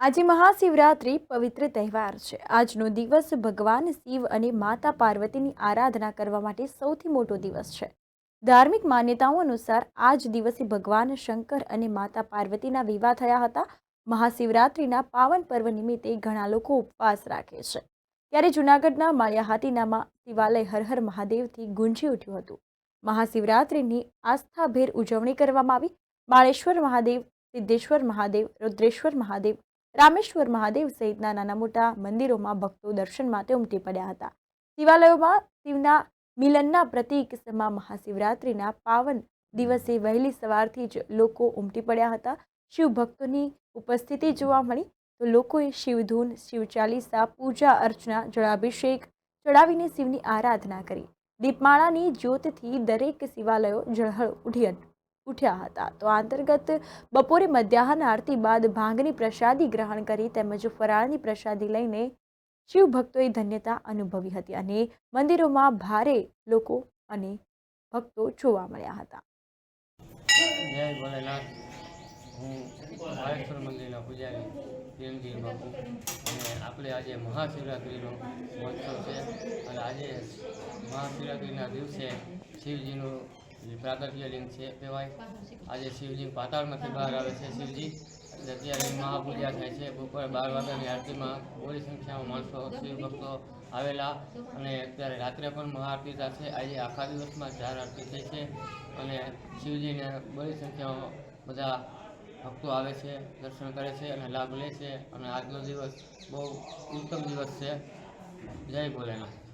આજે મહાશિવરાત્રિ પવિત્ર તહેવાર છે. આજનો દિવસ ભગવાન શિવ અને માતા પાર્વતીની આરાધના કરવા માટે સૌથી મોટો દિવસ છે. ધાર્મિક માન્યતાઓ અનુસાર આ જ દિવસે ભગવાન શંકર અને માતા પાર્વતીના વિવાહ થયા હતા. મહાશિવરાત્રિના પાવન પર્વ નિમિત્તે ઘણા લોકો ઉપવાસ રાખે છે. ત્યારે જૂનાગઢના માળિયા હાટીનામાં શિવાલય હર હર મહાદેવથી ગુંજી ઉઠ્યું હતું. મહાશિવરાત્રિની આસ્થાભેર ઉજવણી કરવામાં આવી. બાળેશ્વર મહાદેવ, સિદ્ધેશ્વર મહાદેવ, રુદ્રેશ્વર મહાદેવ રામેશ્વર મહાદેવ સહિતના નાના મોટા મંદિરોમાં ભક્તો દર્શન માટે ઉમટી પડ્યા હતા. શિવાલયોમાં શિવના મિલનના પ્રતીક સમા મહાશિવરાત્રિના પાવન દિવસે વહેલી સવારથી જ લોકો ઉમટી પડ્યા હતા. શિવ ભક્તોની ઉપસ્થિતિ જોવા મળી તો લોકોએ શિવધૂન, શિવ ચાલીસા, પૂજા અર્ચના, જળાભિષેક ચડાવીને શિવની આરાધના કરી. દીપમાળાની જ્યોતથી દરેક શિવાલયો ઝળહળ ઉઠી ઉઠ્યા હતા. તો અંતર્ગત બપોરે મધ્યાહન આરતી બાદ ભાંગની પ્રસાદી ગ્રહણ કરી તેમજ ફરાળની પ્રસાદી લઈને શિવ ભક્તોએ ધન્યતા અનુભવી હતી અને મંદિરોમાં ભારે લોકો અને ભક્તો જોવા મળ્યા હતા. આપણે આજે મહાશિવરાત્રિનો મહોત્સવ છે. અને આજે મહાશિવરાત્રિના દિવસે શિવજીનું જે પ્રાગટ્ય છે કહેવાય. આજે શિવજી પાતાળમાંથી બહાર આવે છે શિવજી. અત્યારે મહાપૂજા થાય છે. બપોરે બાર વાગ્યાની આરતીમાં બોરી સંખ્યામાં માણસો શિવભક્તો આવેલા. અને અત્યારે રાત્રે પણ મહાઆરતી થશે આજે આખા દિવસમાં ચાર આરતી થઈ છે. અને શિવજીને બોરી સંખ્યામાં બધા ભક્તો આવે છે, દર્શન કરે છે અને લાભ લે છે. અને આજનો દિવસ બહુ ઉત્તમ દિવસ છે. જય ભોલેનાથ.